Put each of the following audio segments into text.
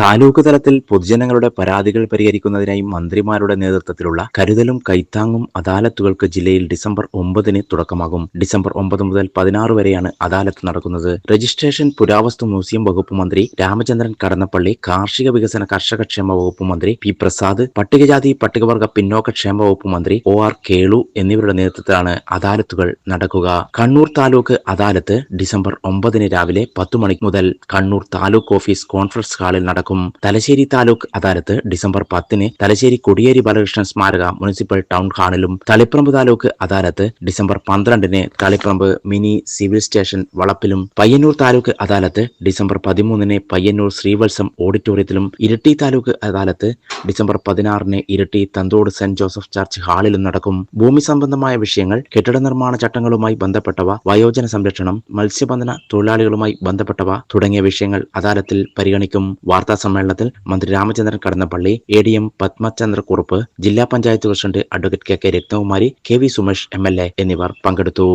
താലൂക്ക് തലത്തിൽ പൊതുജനങ്ങളുടെ പരാതികൾ പരിഹരിക്കുന്നതിനായി മന്ത്രിമാരുടെ നേതൃത്വത്തിലുള്ള കരുതലും കൈത്താങ്ങും അദാലത്തുകൾക്ക് ജില്ലയിൽ ഡിസംബർ ഒമ്പതിന് തുടക്കമാകും. ഡിസംബർ ഒമ്പത് മുതൽ പതിനാറ് വരെയാണ് അദാലത്ത് നടക്കുന്നത്. രജിസ്ട്രേഷൻ പുരാവസ്തു മ്യൂസിയം വകുപ്പ് മന്ത്രി രാമചന്ദ്രൻ കടന്നപ്പള്ളി കാർഷിക വികസന കർഷകക്ഷേമ വകുപ്പ് മന്ത്രി പി പ്രസാദ് പട്ടികജാതി പട്ടികവർഗ പിന്നോക്ക ക്ഷേമ വകുപ്പ് മന്ത്രി ഒ ആർ കേളു എന്നിവരുടെ നേതൃത്വത്തിലാണ് അദാലത്തുകൾ നടക്കുക. കണ്ണൂർ താലൂക്ക് അദാലത്ത് ഡിസംബർ ഒമ്പതിന് രാവിലെ പത്തു മണി മുതൽ കണ്ണൂർ താലൂക്ക് ഓഫീസ് കോൺഫറൻസ് ഹാളിൽ നടക്കും. തലശ്ശേരി താലൂക്ക് അദാലത്ത് ഡിസംബർ പത്തിന് തലശ്ശേരി കൊടിയേരി ബാലകൃഷ്ണൻ സ്മാരക മുനിസിപ്പൽ ടൗൺ ഹാളിലും തളിപ്പറമ്പ് താലൂക്ക് അദാലത്ത് ഡിസംബർ പന്ത്രണ്ടിന് തളിപ്പറമ്പ് മിനി സിവിൽ സ്റ്റേഷൻ വളപ്പിലും പയ്യന്നൂർ താലൂക്ക് അദാലത്ത് ഡിസംബർ പതിമൂന്നിന് പയ്യന്നൂർ ശ്രീവത്സം ഓഡിറ്റോറിയത്തിലും ഇരിട്ടി താലൂക്ക് അദാലത്ത് ഡിസംബർ പതിനാറിന് Iritty Thanthode saint Joseph church ഹാളിലും നടക്കും. ഭൂമി സംബന്ധമായ വിഷയങ്ങൾ കെട്ടിട നിർമ്മാണ ചട്ടങ്ങളുമായി ബന്ധപ്പെട്ടവ വയോജന സംരക്ഷണം മത്സ്യബന്ധന തൊഴിലാളികളുമായി ബന്ധപ്പെട്ടവ തുടങ്ങിയ വിഷയങ്ങൾ അദാലത്തിൽ പരിഗണിക്കും. വാർത്താ സമ്മേളനത്തിൽ മന്ത്രി Ramachandran Kadannappally A D M Padmachandra Kurup ജില്ലാ panchayat president advocate K K Ratnakumari K V Sumesh M L A എന്നിവർ പങ്കെടുത്തു.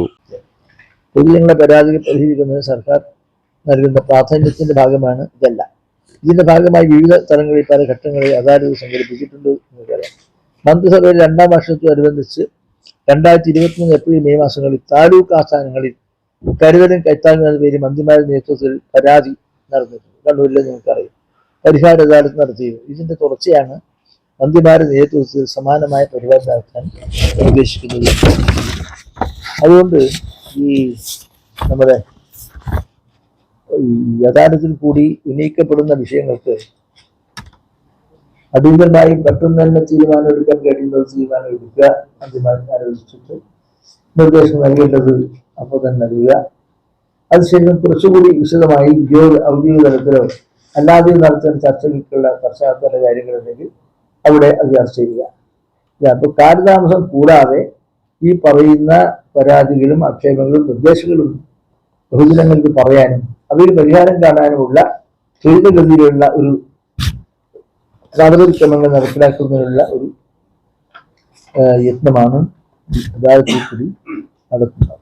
പൊതുജനങ്ങളുടെ പരാതികൾ പരിഹരിക്കുന്നതിന് സർക്കാർ നൽകുന്ന പ്രാധാന്യത്തിന്റെ ഭാഗമാണ് ഇതെല്ലാം. ഇതിന്റെ ഭാഗമായി വിവിധ തലങ്ങളിൽ പല ഘട്ടങ്ങളിൽ അദാലത്ത് സംഘടിപ്പിച്ചിട്ടുണ്ട് എന്നറിയാം മന്ത്രിസഭയിൽ രണ്ടാം വർഷത്തോടനുബന്ധിച്ച് രണ്ടായിരത്തി ഇരുപത്തിമൂന്ന് ഏപ്രിൽ മെയ് മാസങ്ങളിൽ താലൂക്ക് ആസ്ഥാനങ്ങളിൽ കരുതലും കൈത്താങ്ങും എന്ന പേരിൽ മന്ത്രിമാരുടെ നേതൃത്വത്തിൽ പരാതി നടന്നിട്ടുണ്ട്. കണ്ണൂരിലെ നിങ്ങൾക്കറിയാം പരിഹാര അദാലത്ത് നടത്തിയത് ഇതിന്റെ തുടർച്ചയാണ് മന്ത്രിമാരുടെ നേതൃത്വത്തിൽ സമാനമായ പരിപാടി നടത്താൻ ഉദ്ദേശിക്കുന്നത്. അതുകൊണ്ട് ഈ നമ്മുടെ യഥാർത്ഥത്തിൽ കൂടി ഉന്നയിക്കപ്പെടുന്ന വിഷയങ്ങൾക്ക് അടിയന്തരമായി പെട്ടെന്ന് തന്നെ തീരുമാനം എടുക്കാൻ കഴിയുന്നത് തീരുമാനം എടുക്കുക. മന്ത്രിമാർ ആലോചിച്ചിട്ട് നിർദ്ദേശം നൽകേണ്ടത് അപ്പോൾ തന്നെ നൽകുക. അതിനുശേഷം കുറച്ചുകൂടി വിശദമായി ഉദ്യോഗ ഔദ്യോഗിക തലത്തിലോ അല്ലാതെ നടത്തുന്ന ചർച്ചകൾക്കുള്ള പശ്ചാത്തല കാര്യങ്ങളുണ്ടെങ്കിൽ അവിടെ അത് ചർച്ച ചെയ്യുക. അപ്പോൾ അപ്പൊ കാലതാമസം കൂടാതെ ഈ പറയുന്ന പരാതികളും ആക്ഷേപങ്ങളും നിർദ്ദേശങ്ങളും ബഹുജനങ്ങൾക്ക് പറയാനും അവയിൽ പരിഹാരം കാണാനുമുള്ള ത്വരിതഗതിയിലുള്ള ഒരു നടപടിക്രമങ്ങൾ നടപ്പിലാക്കുന്നതിനുള്ള ഒരു യത്നമാണ് അദാലത്തിൽ കൂടി നടത്തുന്നത്.